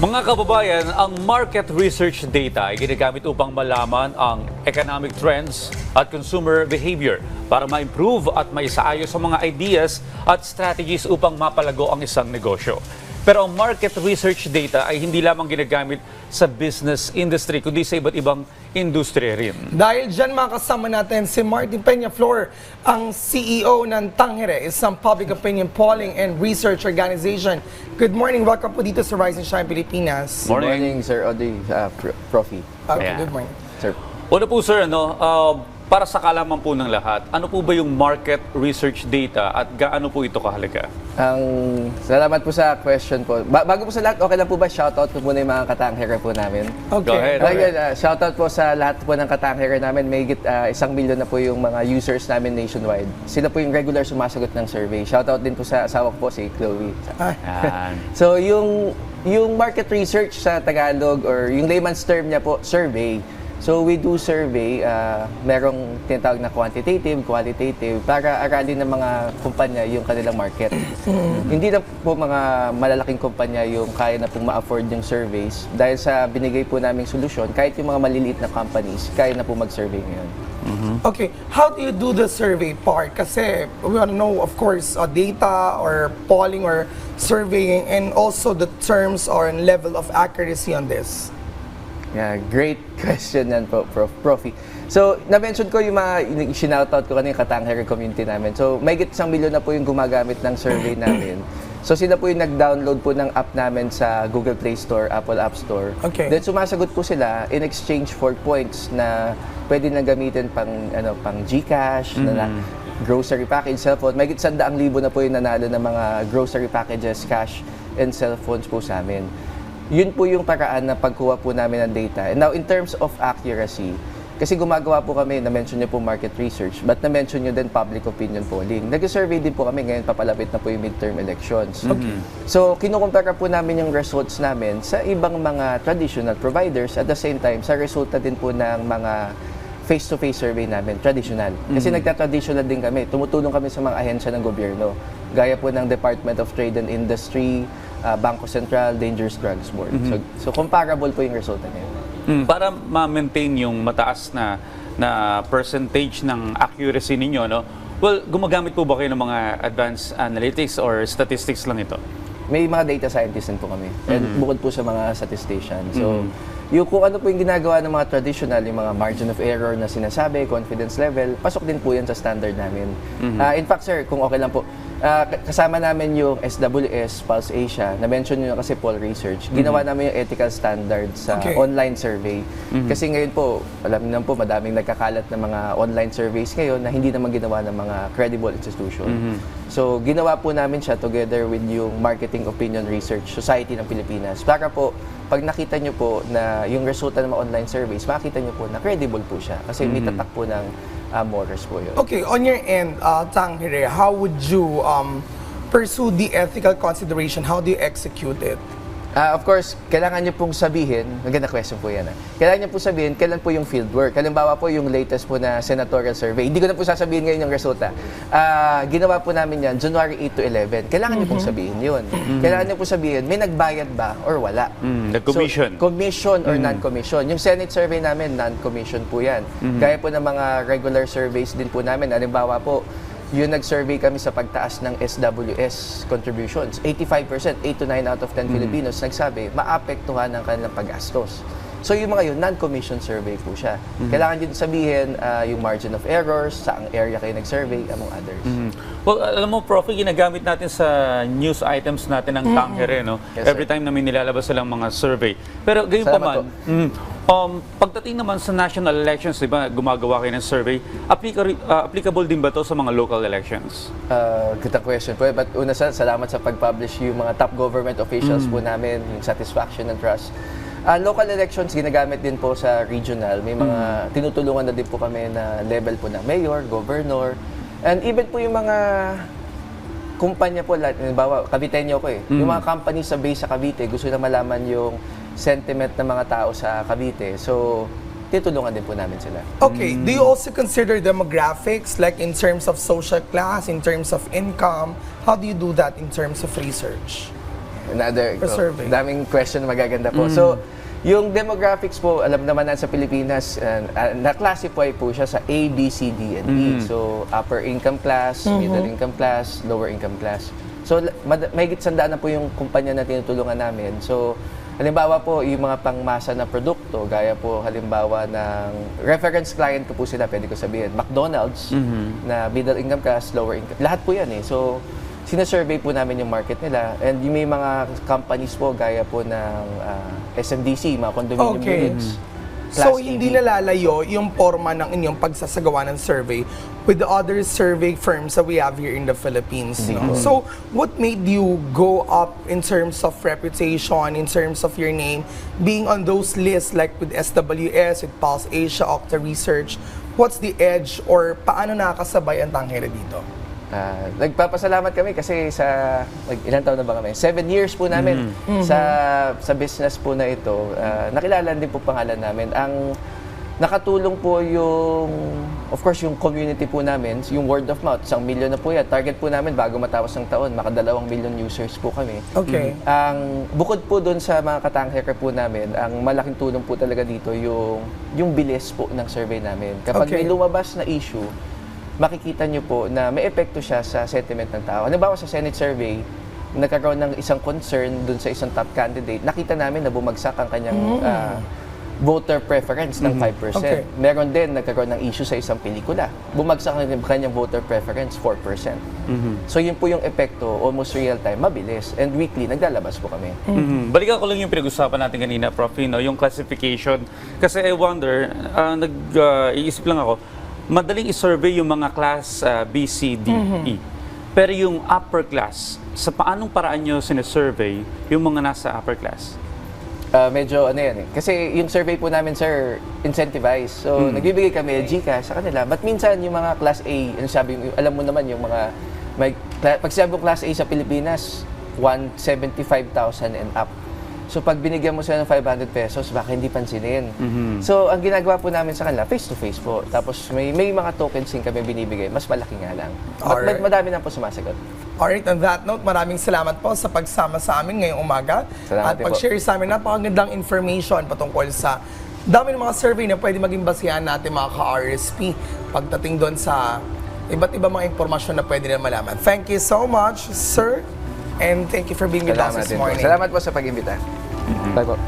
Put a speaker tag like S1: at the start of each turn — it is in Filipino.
S1: Mga kababayan, ang market research data ay ginagamit upang malaman ang economic trends at consumer behavior para ma-improve at maisaayos ang mga ideas at strategies upang mapalago ang isang negosyo. Pero ang market research data ay hindi lamang ginagamit sa business industry, kundi sa iba't ibang industriya rin.
S2: Dahil dyan makasama natin si Martin Peñaflor, ang CEO ng Tangere, isang public opinion polling and research organization. Good morning, welcome po dito sa Rise and Shine Pilipinas.
S1: Morning.
S3: Morning, Sir Audrey, uh, Pro- Profi.
S2: Okay,
S1: Ayan.
S2: good morning.
S3: Sir.
S1: Una po sir, ano, uh, para sa kalaman po ng lahat, ano po ba yung market research data at gaano po ito kahalaga?
S3: Ang salamat po sa question po. Ba- bago po sa lahat, okay lang po ba shoutout ko muna yung mga katanghera po namin?
S2: Okay.
S1: Go ahead.
S3: Again, uh, shoutout po sa lahat po ng katanghera namin. May git, uh, isang milyon na po yung mga users namin nationwide. Sila po yung regular sumasagot ng survey. Shoutout din po sa asawa ko po, si Chloe.
S1: Yan.
S3: So yung yung market research sa Tagalog or yung layman's term niya po, survey. So we do survey, uh, merong tinatawag na quantitative, qualitative, para aralin ng mga kumpanya yung kanilang market. Hindi na po mga malalaking kumpanya yung kaya na pong ma-afford yung surveys. Dahil sa binigay po naming solusyon, kahit yung mga maliliit na companies, kaya na po mag-survey ngayon.
S2: Okay, how do you do the survey part? Kasi we want to know, of course, uh, data or polling or surveying and also the terms or level of accuracy on this.
S3: Yeah, great question yan po, Prof. Profi. So, na-mention ko yung mga sinoutout ko kanina yung Katanghere community namin. So, may isang milyon na po yung gumagamit ng survey namin. So, sila po yung nag-download po ng app namin sa Google Play Store, Apple App Store.
S2: Okay.
S3: Then, sumasagot po sila in exchange for points na pwede na gamitin pang, ano, pang GCash, na, na grocery package, cellphone. May sandaang libo na po yung nanalo ng mga grocery packages, cash, and cellphones po sa amin yun po yung paraan na pagkuha po namin ng data. And now, in terms of accuracy, kasi gumagawa po kami, na-mention nyo po market research, but na-mention nyo din public opinion polling. Nag-survey din po kami ngayon, papalapit na po yung midterm elections. So, kinukumpara po namin yung results namin sa ibang mga traditional providers at the same time, sa resulta din po ng mga face-to-face survey namin, traditional. Kasi nagta-traditional din kami. Tumutulong kami sa mga ahensya ng gobyerno. Gaya po ng Department of Trade and Industry, ah, Bangko Sentral, Dangerous Drugs Board. So, so comparable po yung resulta ngayon.
S1: Mm, para ma-maintain yung mataas na na percentage ng accuracy ninyo, no? Well, gumagamit po ba kayo ng mga advanced analytics or statistics lang ito?
S3: May mga data scientists din po kami. And bukod po sa mga statistician. So, yung kung ano po yung ginagawa ng mga traditional, yung mga margin of error na sinasabi, confidence level, pasok din po yan sa standard namin. Ah, in fact, sir, kung okay lang po, ah, kasama namin yung SWS, Pulse Asia, na-mention nyo kasi Paul Research. Ginawa namin yung ethical standards sa
S2: Okay.
S3: online survey. Kasi ngayon po, alam niyo naman po, madaming nagkakalat ng mga online surveys ngayon na hindi naman ginawa ng mga credible institution. So, ginawa po namin siya together with yung Marketing Opinion Research Society ng Pilipinas. Para po, pag nakita nyo po na yung resulta ng mga online surveys, makita nyo po na credible po siya. Kasi may tatak po ng uh, morals po yun.
S2: Okay, on your end, uh, Tangere, how would you um, pursue the ethical consideration? How do you execute it?
S3: Ah, of course, kailangan niyo pong sabihin, maganda question po yan. ah. Kailangan niyo pong sabihin kailan po yung field work. Halimbawa po yung latest po na senatorial survey. Hindi ko na po sasabihin ngayon yung resulta. Ah, ginawa po namin yan January 8 to 11. Kailangan niyo pong sabihin yun. Kailangan niyo po sabihin, may nagbayad ba or wala?
S1: Mm, nag-commission.
S3: So, commission or non-commission. Yung Senate survey namin, non-commission po yan. Gaya po ng mga regular surveys din po namin. Halimbawa po, yung nag-survey kami sa pagtaas ng SWS contributions. 85%, 8 to 9 out of 10 Filipinos nagsabi, maapektuhan ang kanilang paggastos. So yung mga yun, non-commission survey po siya. Kailangan din sabihin ah, yung margin of errors, saang area kayo nag-survey, among others.
S1: Mm. Well, alam mo, Prof, ginagamit natin sa news items natin ng Tangere, no?
S3: Yes,
S1: Every
S3: sir.
S1: time na may nilalabas silang mga survey. Pero gayon pa man, mm, um, pagdating naman sa national elections, di ba, gumagawa kayo ng survey, applica- uh, applicable din ba to sa mga local elections?
S3: Uh, good question po. But una sa, salamat sa pag-publish yung mga top government officials po namin, yung satisfaction and trust. Uh, local elections, ginagamit din po sa regional. May mga tinutulungan na din po kami na level po ng mayor, governor, and even po yung mga kumpanya po, lahat, halimbawa, Caviteño ko eh. Yung mga company sa base sa Cavite, gusto na malaman yung sentiment ng mga tao sa Cavite. So, titulungan din po namin sila.
S2: Okay, do you also consider demographics, like in terms of social class, in terms of income? How do you do that in terms of research?
S3: another
S2: A survey.
S3: daming question na magaganda po. So, yung demographics po, alam naman na sa Pilipinas, uh, uh, na-classify po siya sa A, B, C, D, and E. So, upper income class, middle income class, lower income class. So, mad- mahigit sandaan na po yung kumpanya na tinutulungan namin. So, halimbawa po, yung mga pangmasa na produkto, gaya po halimbawa ng reference client ko po sila, pwede ko sabihin, McDonald's, na middle income class, lower income, lahat po yan eh. So, sinasurvey po namin yung market nila and yung may mga companies po gaya po ng ah, SMDC, mga condominium
S2: Okay.
S3: units.
S2: So,
S3: Class
S2: hindi nalalayo yung forma ng inyong pagsasagawa ng survey with the other survey firms that we have here in the Philippines.
S3: Hindi
S2: No?
S3: po.
S2: So, what made you go up in terms of reputation, in terms of your name, being on those lists like with SWS, with Pulse Asia, Octa Research? What's the edge or paano nakakasabay ang tanghera dito?
S3: Ah, nagpapasalamat kami kasi sa like, ilan taon na ba kami? Seven years po namin sa sa business po na ito. Ah, nakilala din po pangalan namin. Ang nakatulong po yung of course yung community po namin, yung word of mouth, isang milyon na po yan. Target po namin bago matapos ng taon, makadalawang milyon users po kami.
S2: Okay.
S3: Ang bukod po doon sa mga katanghaker po namin, ang malaking tulong po talaga dito yung yung bilis po ng survey namin. Kapag
S2: Okay.
S3: may lumabas na issue, makikita nyo po na may epekto siya sa sentiment ng tao. Halimbawa sa Senate survey, nagkaroon ng isang concern dun sa isang top candidate, nakita namin na bumagsak ang kanyang ah, voter preference ng 5%.
S2: Okay.
S3: Meron din nagkaroon ng issue sa isang pelikula. Bumagsak ang kanyang voter preference 4%. So yun po yung epekto, almost real time, mabilis. And weekly, naglalabas po kami.
S1: Mhm. Balikan ko lang yung pinag-usapan natin kanina, Prof. no, yung classification. Kasi I wonder, ah, nag-iisip lang ako, madaling i-survey yung mga class ah, B, C, D, E. Pero yung upper class, sa paanong paraan nyo sinasurvey yung mga nasa upper class?
S3: Ah, medyo ano yan eh. Kasi yung survey po namin, sir, incentivized. So, nagbibigay kami Gcash sa kanila. But minsan, yung mga class A, ano sabi, alam mo naman yung mga, may, pag sabi mo class A sa Pilipinas, 175,000 and up. So, pag binigyan mo sila ng 500 pesos, baka hindi pansinin. So, ang ginagawa po namin sa kanila, face-to-face po. Tapos, may, may mga tokens din kami binibigay. Mas malaki nga lang. But,
S2: Alright.
S3: madami na po sumasagot.
S2: Alright, on that note, maraming salamat po sa pagsama sa amin ngayong umaga
S3: Salamat
S2: at pag-share sa amin napakagandang information patungkol sa dami ng mga survey na pwede maging basihan natin mga ka-RSP pagdating doon sa iba't iba mga impormasyon na pwede na malaman. Thank you so much, sir, and thank you for being with us this
S3: din po.
S2: morning.
S3: Salamat po sa pag-imbita. Bye po.